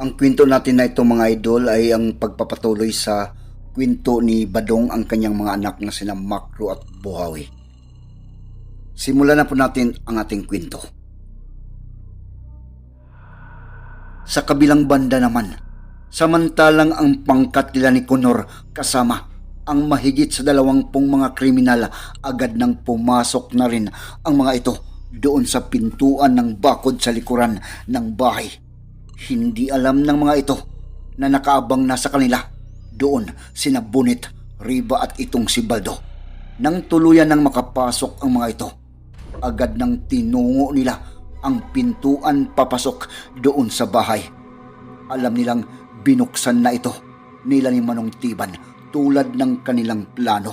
Ang kwento natin na ito mga idol ay ang pagpapatuloy sa kwento ni Badong ang kanyang mga anak na sina Makro at Buhawi. Simulan na po natin ang ating kwento. Sa kabilang banda naman, samantalang ang pangkat nila ni Conor kasama ang mahigit sa dalawampung mga kriminal agad nang pumasok na rin ang mga ito doon sa pintuan ng bakod sa likuran ng bahay. Hindi alam ng mga ito na nakaabang na sa kanila doon sina Bunit, Riba at itong si Baldo. Nang tuluyan nang makapasok ang mga ito, agad nang tinungo nila ang pintuan papasok doon sa bahay. Alam nilang binuksan na ito nila ni Manong Tiban tulad ng kanilang plano.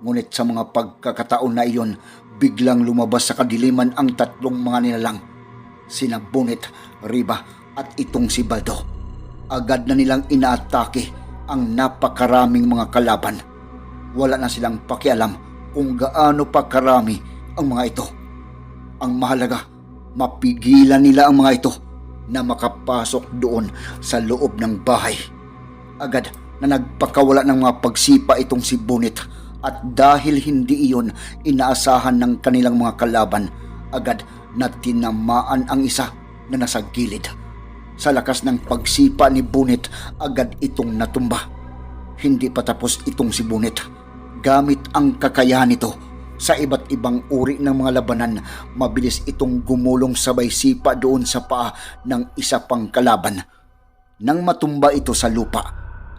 Ngunit sa mga pagkakataon na iyon, biglang lumabas sa kadiliman ang tatlong mga nilalang. Sina Bunit, Riba at itong si Baldo. Agad na nilang inaatake ang napakaraming mga kalaban. Wala na silang pakialam kung gaano pa karami ang mga ito. Ang mahalaga, mapigilan nila ang mga ito na makapasok doon sa loob ng bahay. Agad na nagpakawala ng mga pagsipa itong si Bunit at dahil hindi iyon inaasahan ng kanilang mga kalaban, agad na tinamaan ang isa na nasa gilid. Sa lakas ng pagsipa ni Bunit, agad itong natumba. Hindi pa tapos itong si Bunit. Gamit ang kakayahan nito sa iba't ibang uri ng mga labanan, mabilis itong gumulong sabay sipa doon sa paa ng isa pang kalaban. Nang matumba ito sa lupa,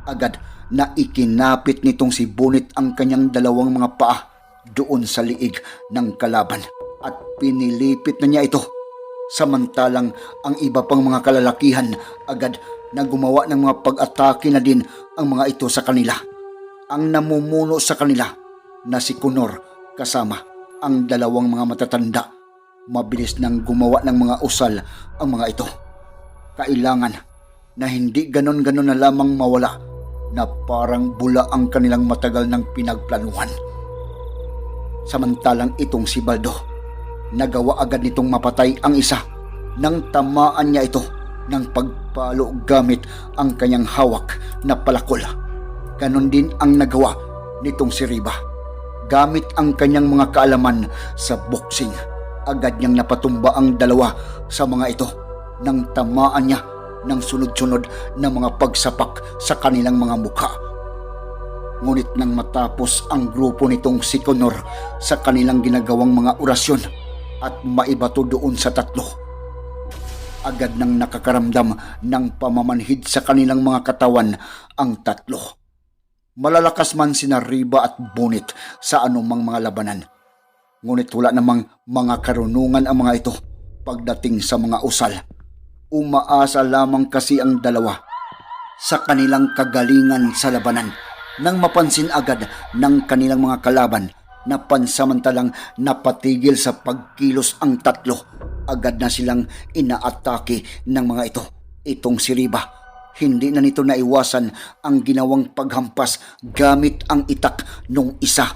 agad na ikinapit nitong si Bunit ang kanyang dalawang mga paa doon sa liig ng kalaban at pinilipit na niya ito. Samantalang ang iba pang mga kalalakihan agad na gumawa ng mga pag-atake na din ang mga ito sa kanila. Ang namumuno sa kanila na si Kunor kasama ang dalawang mga matatanda. Mabilis nang gumawa ng mga usal ang mga ito. Kailangan na hindi ganon-ganon na lamang mawala na parang bula ang kanilang matagal ng pinagplanuhan. Samantalang itong si Baldo, nagawa agad nitong mapatay ang isa nang tamaan niya ito ng pagpalo gamit ang kanyang hawak na palakol. Ganon din ang nagawa nitong si Riba. Gamit ang kanyang mga kaalaman sa boxing, agad niyang napatumba ang dalawa sa mga ito nang tamaan niya ng sunod-sunod na mga pagsapak sa kanilang mga mukha. Ngunit nang matapos ang grupo nitong si Conor sa kanilang ginagawang mga orasyon at maibato doon sa tatlo, agad nang nakakaramdam ng pamamanhid sa kanilang mga katawan ang tatlo. Malalakas man sina Riba at Bunit sa anumang mga labanan. Ngunit wala namang mga karunungan ang mga ito pagdating sa mga usal umaasa lamang kasi ang dalawa sa kanilang kagalingan sa labanan nang mapansin agad ng kanilang mga kalaban na pansamantalang napatigil sa pagkilos ang tatlo. Agad na silang inaatake ng mga ito. Itong si Riba, hindi na nito naiwasan ang ginawang paghampas gamit ang itak nung isa.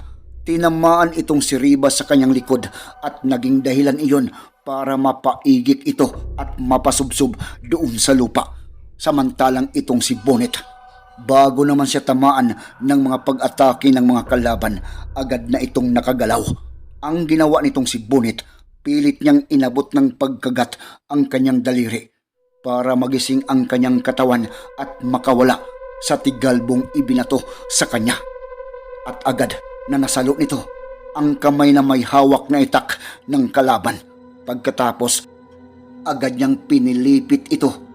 Tinamaan itong si Riba sa kanyang likod at naging dahilan iyon para mapaigik ito at mapasubsob doon sa lupa. Samantalang itong si Bonnet, bago naman siya tamaan ng mga pag-atake ng mga kalaban, agad na itong nakagalaw. Ang ginawa nitong si Bonnet, pilit niyang inabot ng pagkagat ang kanyang daliri para magising ang kanyang katawan at makawala sa tigalbong ibinato sa kanya. At agad na nasalo nito ang kamay na may hawak na itak ng kalaban. Pagkatapos, agad niyang pinilipit ito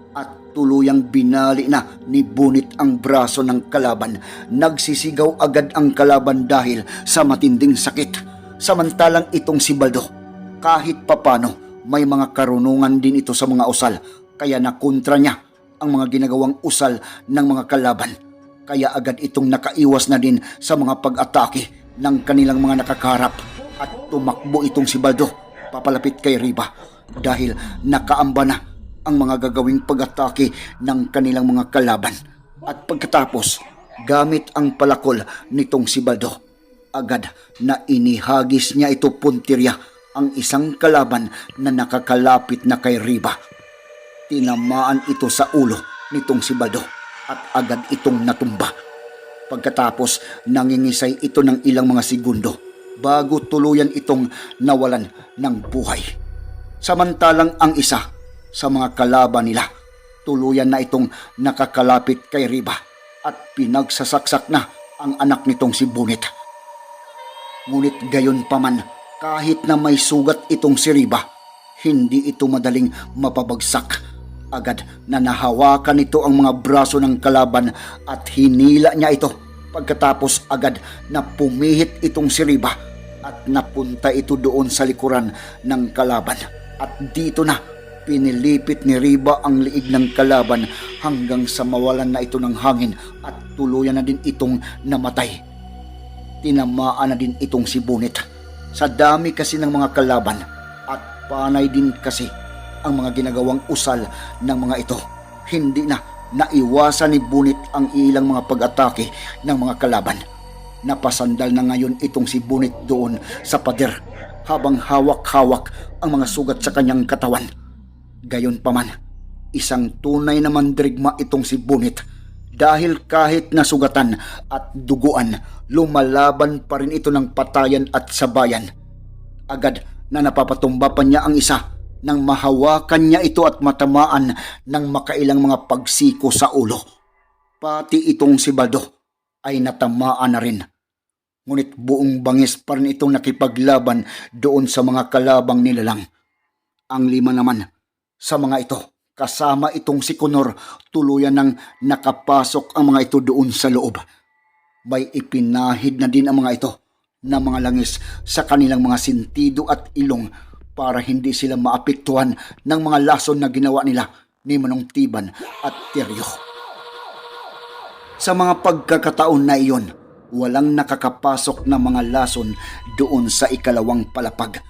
tuluyang binali na ni Bunit ang braso ng kalaban. Nagsisigaw agad ang kalaban dahil sa matinding sakit. Samantalang itong si Baldo, kahit papano, may mga karunungan din ito sa mga usal kaya nakontra niya ang mga ginagawang usal ng mga kalaban. Kaya agad itong nakaiwas na din sa mga pag-atake ng kanilang mga nakakarap at tumakbo itong si Baldo papalapit kay Riba dahil nakaamba na ang mga gagawing pag-atake ng kanilang mga kalaban. At pagkatapos, gamit ang palakol nitong si Baldo, agad na inihagis niya ito puntirya ang isang kalaban na nakakalapit na kay Riba. Tinamaan ito sa ulo nitong si Baldo at agad itong natumba. Pagkatapos nangingisay ito ng ilang mga segundo bago tuluyan itong nawalan ng buhay. Samantalang ang isa sa mga kalaban nila tuluyan na itong nakakalapit kay Riba at pinagsasaksak na ang anak nitong si Bunit. Ngunit gayon pa man, kahit na may sugat itong si Riba, hindi ito madaling mapabagsak. Agad na nahawakan nito ang mga braso ng kalaban at hinila niya ito. Pagkatapos agad na pumihit itong si Riba at napunta ito doon sa likuran ng kalaban. At dito na pinilipit ni Riba ang liig ng kalaban hanggang sa mawalan na ito ng hangin at tuluyan na din itong namatay tinamaan na din itong si Bunit. Sa dami kasi ng mga kalaban at panay din kasi ang mga ginagawang usal ng mga ito. Hindi na naiwasan ni Bunit ang ilang mga pag-atake ng mga kalaban. Napasandal na ngayon itong si Bunit doon sa pader habang hawak-hawak ang mga sugat sa kanyang katawan. Gayon pa man, isang tunay na mandirigma itong si Bunit dahil kahit nasugatan at duguan, lumalaban pa rin ito ng patayan at sabayan. Agad na napapatumba pa niya ang isa nang mahawakan niya ito at matamaan ng makailang mga pagsiko sa ulo. Pati itong si Baldo ay natamaan na rin. Ngunit buong bangis pa rin itong nakipaglaban doon sa mga kalabang nilalang. Ang lima naman sa mga ito kasama itong si Conor, tuluyan ng nakapasok ang mga ito doon sa loob. May ipinahid na din ang mga ito na mga langis sa kanilang mga sintido at ilong para hindi sila maapektuhan ng mga lason na ginawa nila ni Manong Tiban at Tiryo. Sa mga pagkakataon na iyon, walang nakakapasok na mga lason doon sa ikalawang palapag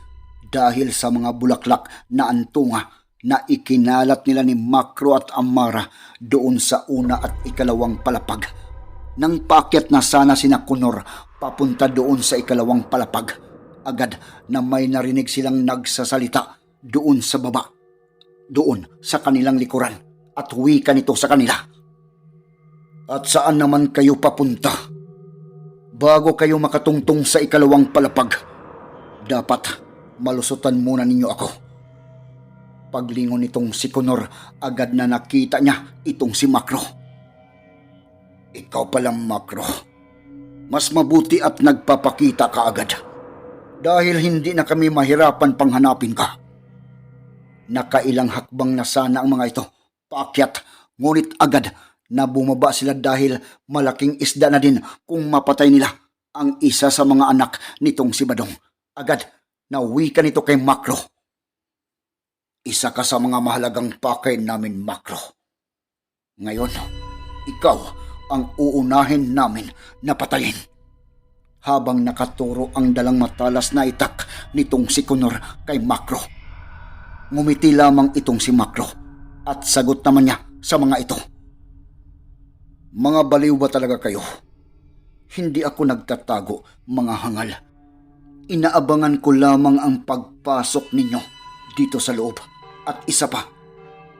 dahil sa mga bulaklak na antunga na ikinalat nila ni Makro at Amara doon sa una at ikalawang palapag. Nang pakyat na sana sina Kunor papunta doon sa ikalawang palapag, agad na may narinig silang nagsasalita doon sa baba, doon sa kanilang likuran at wika nito sa kanila. At saan naman kayo papunta? Bago kayo makatungtong sa ikalawang palapag, dapat malusutan muna ninyo ako. Paglingon nitong si Conor, agad na nakita niya itong si Makro. Ikaw palang Makro. Mas mabuti at nagpapakita ka agad. Dahil hindi na kami mahirapan panghanapin ka. Nakailang hakbang na sana ang mga ito. Paakyat, ngunit agad na bumaba sila dahil malaking isda na din kung mapatay nila ang isa sa mga anak nitong si Badong. Agad na uwi ka nito kay Makro. Isa ka sa mga mahalagang pakay namin, Makro. Ngayon, ikaw ang uunahin namin na patayin. Habang nakaturo ang dalang matalas na itak nitong si Kunor kay Makro. Ngumiti lamang itong si Makro at sagot naman niya sa mga ito. Mga baliw ba talaga kayo? Hindi ako nagtatago, mga hangal. Inaabangan ko lamang ang pagpasok ninyo dito sa loob. At isa pa,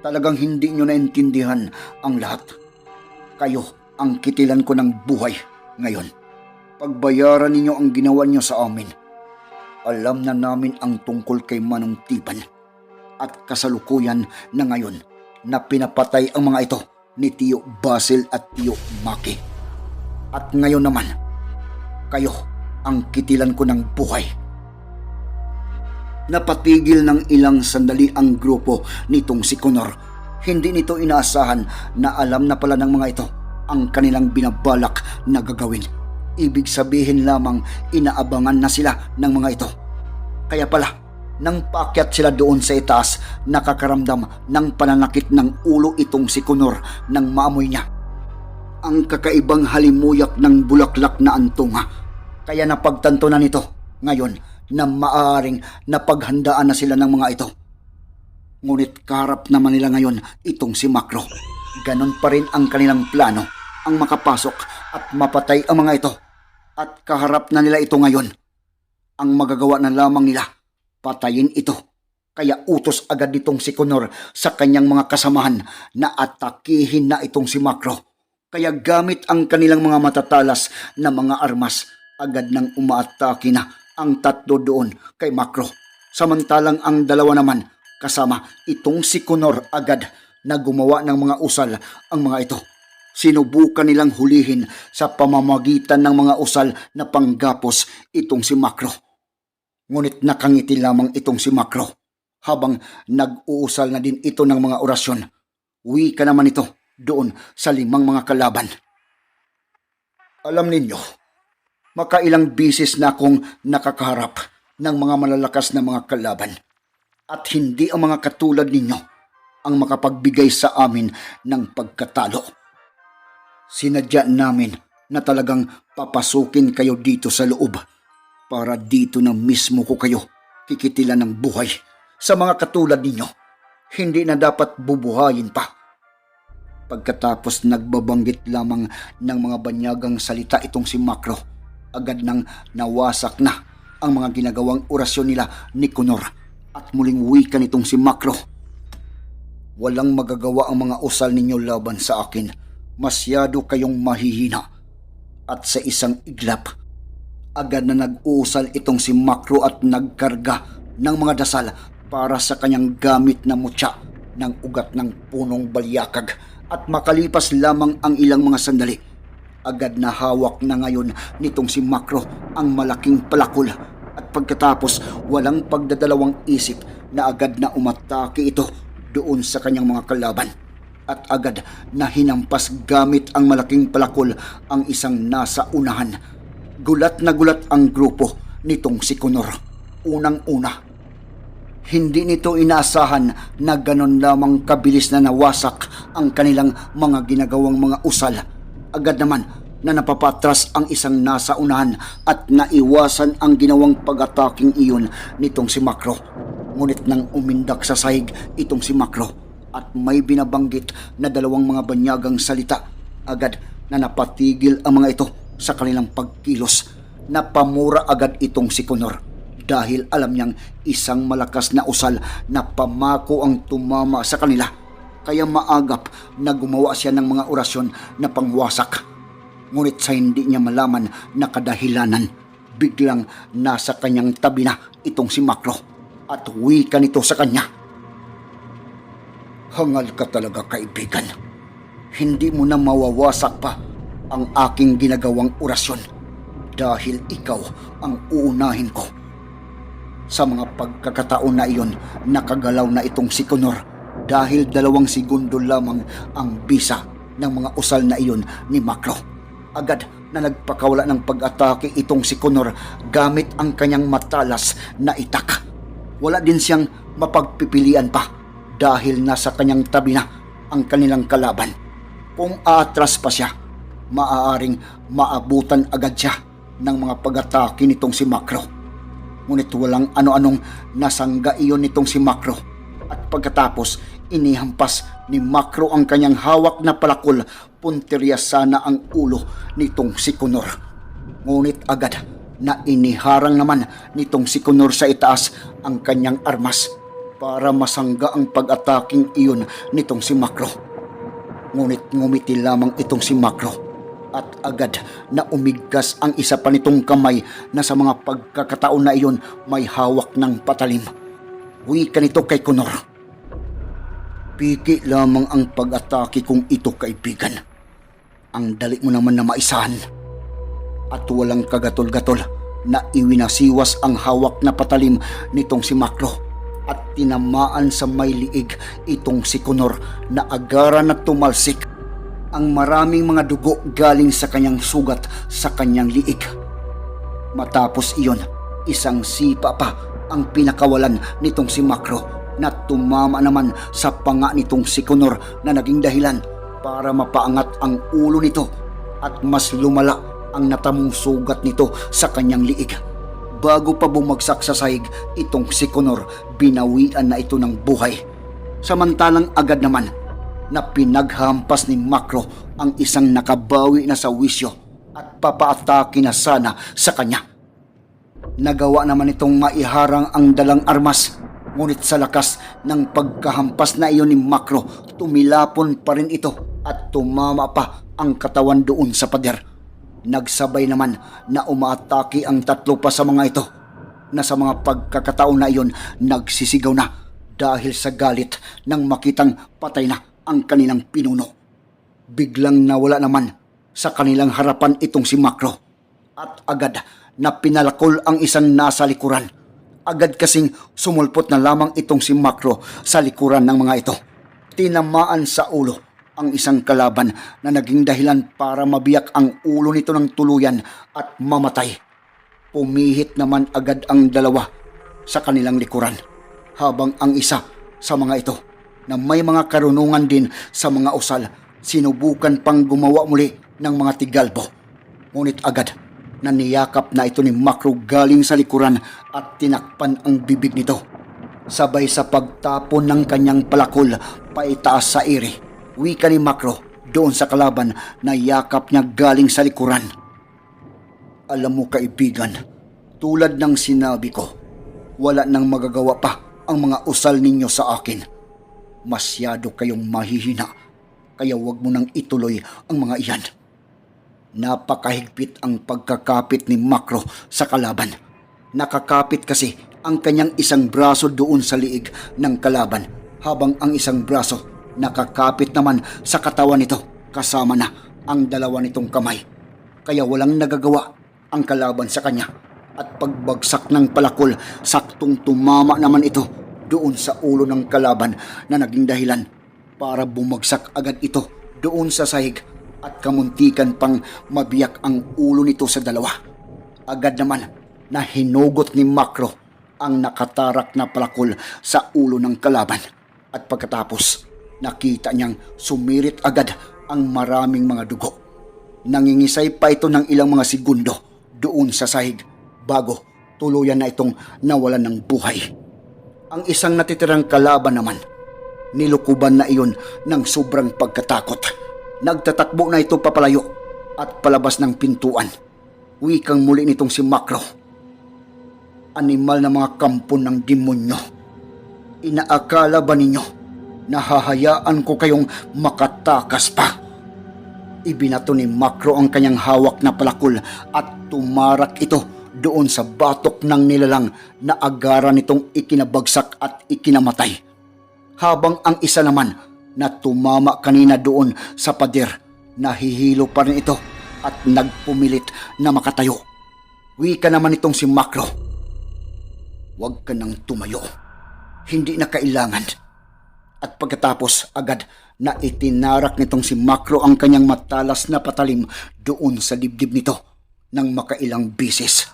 talagang hindi nyo naintindihan ang lahat. Kayo ang kitilan ko ng buhay ngayon. Pagbayaran ninyo ang ginawa nyo sa amin. Alam na namin ang tungkol kay Manong Tiban. At kasalukuyan na ngayon na pinapatay ang mga ito ni Tio Basil at Tio Maki. At ngayon naman, kayo ang kitilan ko ng buhay. Napatigil ng ilang sandali ang grupo nitong si Conor. Hindi nito inaasahan na alam na pala ng mga ito ang kanilang binabalak na gagawin. Ibig sabihin lamang inaabangan na sila ng mga ito. Kaya pala, Nang paakyat sila doon sa itaas, nakakaramdam ng pananakit ng ulo itong si Kunor nang maamoy niya. Ang kakaibang halimuyak ng bulaklak na antunga. Kaya napagtanto na nito ngayon na maaaring napaghandaan na sila ng mga ito. Ngunit karap naman nila ngayon itong si Makro. Ganon pa rin ang kanilang plano, ang makapasok at mapatay ang mga ito. At kaharap na nila ito ngayon. Ang magagawa na lamang nila, patayin ito. Kaya utos agad nitong si Conor sa kanyang mga kasamahan na atakihin na itong si Makro. Kaya gamit ang kanilang mga matatalas na mga armas, agad nang umaatake na ang tatlo doon kay Makro. Samantalang ang dalawa naman kasama itong si Conor agad na gumawa ng mga usal ang mga ito. Sinubukan nilang hulihin sa pamamagitan ng mga usal na panggapos itong si Makro. Ngunit nakangiti lamang itong si Makro habang nag-uusal na din ito ng mga orasyon. Uwi ka naman ito doon sa limang mga kalaban. Alam ninyo, makailang bisis na akong nakakaharap ng mga malalakas na mga kalaban at hindi ang mga katulad ninyo ang makapagbigay sa amin ng pagkatalo. Sinadya namin na talagang papasukin kayo dito sa loob para dito na mismo ko kayo kikitilan ng buhay sa mga katulad ninyo. Hindi na dapat bubuhayin pa. Pagkatapos nagbabanggit lamang ng mga banyagang salita itong si Makro, agad nang nawasak na ang mga ginagawang orasyon nila ni Kunor at muling wika nitong si Makro. Walang magagawa ang mga usal ninyo laban sa akin. Masyado kayong mahihina. At sa isang iglap, agad na nag-uusal itong si Makro at nagkarga ng mga dasal para sa kanyang gamit na mutya ng ugat ng punong balyakag at makalipas lamang ang ilang mga sandali. Agad na hawak na ngayon nitong si Makro ang malaking palakol at pagkatapos walang pagdadalawang isip na agad na umatake ito doon sa kanyang mga kalaban at agad na hinampas gamit ang malaking palakol ang isang nasa unahan. Gulat na gulat ang grupo nitong si Kunor. Unang-una, hindi nito inaasahan na ganon lamang kabilis na nawasak ang kanilang mga ginagawang mga usal. Agad naman na napapatras ang isang nasa unahan at naiwasan ang ginawang pag-ataking iyon nitong si Makro. Ngunit nang umindak sa sahig itong si Makro at may binabanggit na dalawang mga banyagang salita, agad na napatigil ang mga ito sa kanilang pagkilos. Napamura agad itong si Conor dahil alam niyang isang malakas na usal na pamako ang tumama sa kanila. Kaya maagap na gumawa siya ng mga orasyon na pangwasak. Ngunit sa hindi niya malaman na kadahilanan, biglang nasa kanyang tabi na itong si Makro at wika nito sa kanya. Hangal ka talaga kaibigan. Hindi mo na mawawasak pa ang aking ginagawang orasyon dahil ikaw ang uunahin ko. Sa mga pagkakataon na iyon, nakagalaw na itong si Conor dahil dalawang segundo lamang ang bisa ng mga usal na iyon ni Makro. Agad na nagpakawala ng pag-atake itong si Conor gamit ang kanyang matalas na itak. Wala din siyang mapagpipilian pa dahil nasa kanyang tabi na ang kanilang kalaban. Kung aatras pa siya, maaaring maabutan agad siya ng mga pag-atake nitong si Makro. Ngunit walang ano-anong nasangga iyon nitong si Makro. At pagkatapos, inihampas ni Makro ang kanyang hawak na palakol, punteriya sana ang ulo nitong si Kunor. Ngunit agad na iniharang naman nitong si Kunor sa itaas ang kanyang armas para masangga ang pag-ataking iyon nitong si Makro. Ngunit ngumiti lamang itong si Makro at agad na umigkas ang isa pa nitong kamay na sa mga pagkakataon na iyon may hawak ng patalim. Wika nito kay Kunor. Piki lamang ang pag-atake kung ito kaibigan. Ang dali mo naman na maisahan. At walang kagatol-gatol na iwinasiwas ang hawak na patalim nitong si Makro at tinamaan sa may liig itong si Kunor na agara na tumalsik ang maraming mga dugo galing sa kanyang sugat sa kanyang liig. Matapos iyon, isang sipa pa ang pinakawalan nitong si Makro na tumama naman sa panga nitong si Conor na naging dahilan para mapaangat ang ulo nito at mas lumala ang natamong sugat nito sa kanyang liig. Bago pa bumagsak sa sahig, itong si Conor binawian na ito ng buhay. Samantalang agad naman na pinaghampas ni Makro ang isang nakabawi na sa wisyo at papaatake na sana sa kanya. Nagawa naman itong maiharang ang dalang armas. Ngunit sa lakas ng pagkahampas na iyon ni Makro, tumilapon pa rin ito at tumama pa ang katawan doon sa pader. Nagsabay naman na umaatake ang tatlo pa sa mga ito na sa mga pagkakataon na iyon nagsisigaw na dahil sa galit nang makitang patay na ang kanilang pinuno. Biglang nawala naman sa kanilang harapan itong si Makro at agad na pinalakol ang isang nasa likuran. Agad kasing sumulpot na lamang itong si Makro sa likuran ng mga ito. Tinamaan sa ulo ang isang kalaban na naging dahilan para mabiyak ang ulo nito ng tuluyan at mamatay. Pumihit naman agad ang dalawa sa kanilang likuran habang ang isa sa mga ito na may mga karunungan din sa mga usal sinubukan pang gumawa muli ng mga tigalbo. Ngunit agad na niyakap na ito ni Makro galing sa likuran at tinakpan ang bibig nito. Sabay sa pagtapon ng kanyang palakol paitaas sa iri, wika ni Makro doon sa kalaban na yakap niya galing sa likuran. Alam mo kaibigan, tulad ng sinabi ko, wala nang magagawa pa ang mga usal ninyo sa akin. Masyado kayong mahihina, kaya wag mo nang ituloy ang mga iyan. Napakahigpit ang pagkakapit ni Makro sa kalaban. Nakakapit kasi ang kanyang isang braso doon sa liig ng kalaban habang ang isang braso nakakapit naman sa katawan nito kasama na ang dalawa nitong kamay. Kaya walang nagagawa ang kalaban sa kanya at pagbagsak ng palakol saktong tumama naman ito doon sa ulo ng kalaban na naging dahilan para bumagsak agad ito doon sa sahig at kamuntikan pang mabiyak ang ulo nito sa dalawa. Agad naman na hinugot ni Makro ang nakatarak na palakol sa ulo ng kalaban at pagkatapos nakita niyang sumirit agad ang maraming mga dugo. Nangingisay pa ito ng ilang mga segundo doon sa sahig bago tuluyan na itong nawalan ng buhay. Ang isang natitirang kalaban naman, nilukuban na iyon ng sobrang pagkatakot. Nagtatakbo na ito papalayo at palabas ng pintuan. Wikang muli nitong si Makro. Animal na mga kampon ng demonyo. Inaakala ba ninyo na hahayaan ko kayong makatakas pa? Ibinato ni Makro ang kanyang hawak na palakol at tumarak ito doon sa batok ng nilalang na agara nitong ikinabagsak at ikinamatay. Habang ang isa naman na tumama kanina doon sa pader, nahihilo pa rin ito at nagpumilit na makatayo. Wika naman itong si Makro. Huwag ka nang tumayo. Hindi na kailangan. At pagkatapos agad na itinarak nitong si Makro ang kanyang matalas na patalim doon sa dibdib nito ng makailang bisis.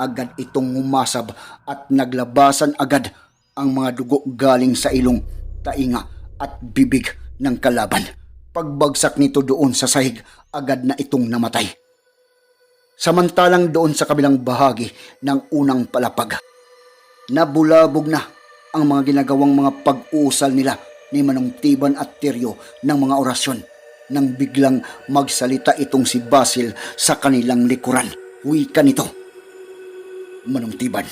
Agad itong umasab at naglabasan agad ang mga dugo galing sa ilong, tainga at bibig ng kalaban. Pagbagsak nito doon sa sahig, agad na itong namatay. Samantalang doon sa kabilang bahagi ng unang palapag, nabulabog na ang mga ginagawang mga pag-usal nila ni Manong Tiban at Tiryo ng mga orasyon nang biglang magsalita itong si Basil sa kanilang likuran. Wika nito. Manong Tiban,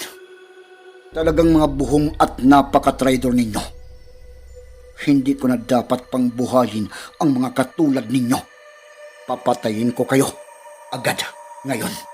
talagang mga buhong at napaka-traidor ninyo. Hindi ko na dapat pang buhayin ang mga katulad ninyo. Papatayin ko kayo agad ngayon.